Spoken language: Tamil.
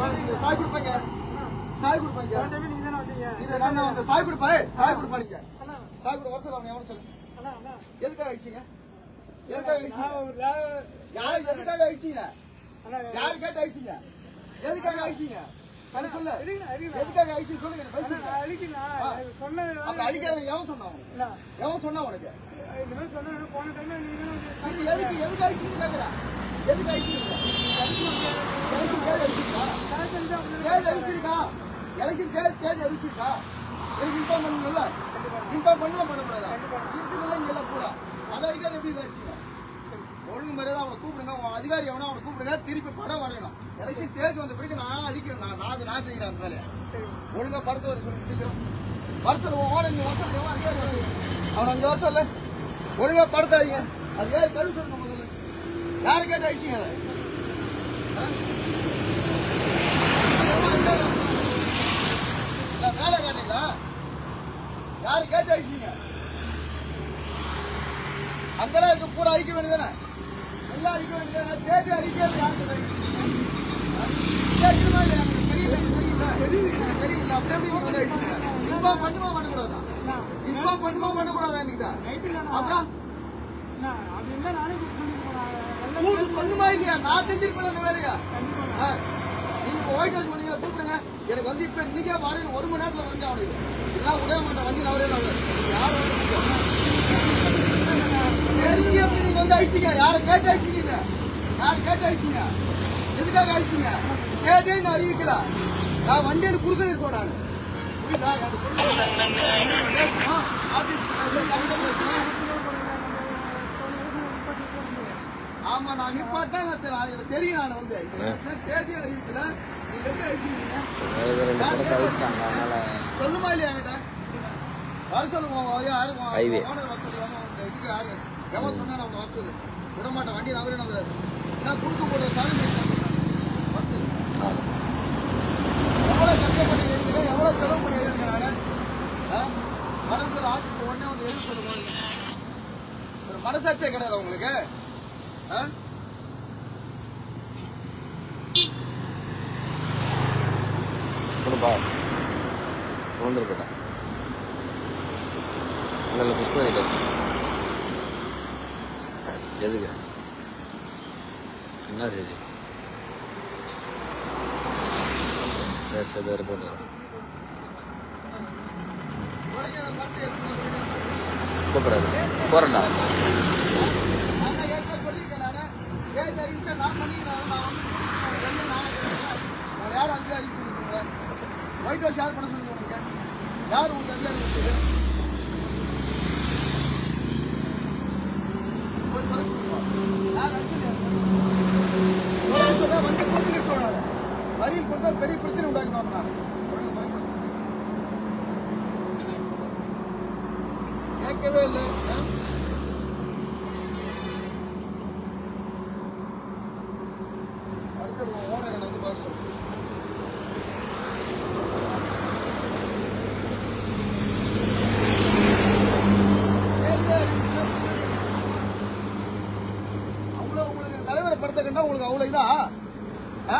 சாய் கொடுப்பாங்க. சாய் கொடுப்பாங்க நான் தான் வந்தேன். சாய் கொடுப்பா சாய் கொடுப்பா நீங்க சாய் கொடுப்பா வர எதுக்காக அடிச்சீங்க எதுக்காக அடிச்சீங்க யார் எதுக்காக அடிச்சீங்க யார் கேட்டு அடிச்சீங்க எதுக்காக அடிச்சீங்க சொல்லு. எதுக்காக அடிச்சு சொல்லுங்க சொன்ன அடிக்காத எவன் சொன்னான் எவன் சொன்னான் உனக்கு? இந்த மாதிரி சொன்ன போன டைம் எதுக்கு எதுக்கு அடிச்சுன்னு எலெக்ஷன் தேதி தேதி அடிச்சிருக்கா எனக்கு இன்ஃபார்ம் பண்ணணும்ல இன்ஃபார்ம் பண்ணலாம் பண்ணக்கூடாதா இருக்குதுல்ல இங்கே எல்லாம் பூரா அதை அடிக்காது எப்படி இதை அடிச்சீங்க ஒழுங்கு மரியாதை அவனை கூப்பிடுங்க அவன் அதிகாரி எவனா அவனை கூப்பிடுங்க திருப்பி படம் வரையணும் எலெக்ஷன் தேதி வந்த பிறகு நான் அடிக்கிறேன் நான் நான் அதை நான் செய்கிறேன் அந்த வேலையை ஒழுங்காக படத்தை வர சொல்லுங்க சீக்கிரம் வர சொல்லு உன் ஓட இங்க வர சொல்லு எவன் அதிகாரி வர சொல்லு. அவனை அங்க வர சொல்லு ஒழுங்கா படத்தை அது யாரு கரு சொல்லுங்க யாரு கேட்டு அடிச்சீங்க அதை மேல கேட்டீங்களா யாரு கேட்டு அடிச்சீங்க அங்கெல்லாம் இருக்க பூரா அழிக்க வேண்டியதானே எல்லாம் அழிக்க வேண்டியதானே யாருக்கு தெரியும்? தெரியுமா இல்லையா? தெரியல, தெரியல. தெரியல. அப்படி எப்படி வந்து அடிச்சீங்க? இன்ஃபார்ம் பண்ணுமா பண்ணக்கூடாதா? இன்ஃபார்ம் பண்ணுமா பண்ணக்கூடாதா என்கிட்ட? அப்புறம் கூட்டு சொன்னுமா இல்லையா? நான் செஞ்சிருப்பேன் அந்த வேலையை. நீங்க white house பண்ணீங்க, கூப்பிடுங்க. எனக்கு வந்து இப்ப இன்னைக்கே வரேன் ஒரு மணி நேரத்துல வந்து அவனுக்கு. எல்லாம் விட மாட்டேன் வண்டி நவரே நவரே யார் வந்து தெரிஞ்சு நீங்க வந்து அழிச்சீங்க? யாரை கேட்டு அழிச்சீங்க யார் கேட்டு அழிச்சீங்க? எதுக்காக அழிச்சீங்க? கேட்டே நான் அறிவிக்கல நான் வண்டி எனக்கு கொடுக்க இருக்கோம் நான் புரியுதா? எனக்கு சொல்லுங்க. பேசணும். ஆபீஸ் பேசணும். என்கிட்ட பேசணும். ஆமா நான் நிப்பாட்டேன் எனக்கு எனக்கு தெரியும் நான் வந்து எனக்கு தேதி அறிவிக்கல நீங்க எப்படி அழிச்சீங்க ரெண்டு படத்தை அழிச்சிட்டாங்க அதனால சொல்லுமா இல்லையா என்கிட்ட வர சொல்லுங்க உன் வர சொல்லு இதுக்கு யாரு எவன் சொன்னா நான் வர சொல்லு விட மாட்டேன் வண்டி நவரே நவராது நான் கொடுக்க போடுற சாமி வர சொல்லு எவ்வளவு எழுதுங்க செலவு பண்ணி எழுதுங்க ஆ? வர சொல்ல ஆஃபீஸ் உடனே வந்து எழுத சொல்லுங்க ஒரு மனசாட்சியே கிடையாது உங்களுக்கு ஆ? கொடுப்பா விழுந்துருக்கட்டா நல்ல புஷ் பண்ணிட்டு எதுக்கு? என்ன செய்தி? சரி சரி வேறு போட்டு உடனே போகிறேன்டா யார் அதிகாரி சொல்லிருக்கீங்க? ஒயிட் ஹவுஸ் யார் பண்ண சொல்லுங்க யார் உங்களுக்கு அதிகாரி கொடுத்தது? யார் கொண்டா பெரிய பிரச்சனை உண்டாக்கி பார்ப்பேன் கேட்கவே இல்லை. ஆ? அரசர் உன் ஓனர் என்னை வந்து பார்க்க சொல்லு. அவ்வளவு படத்தை கண்டா உங்களுக்கு அவ்வளவு இதா ஆ?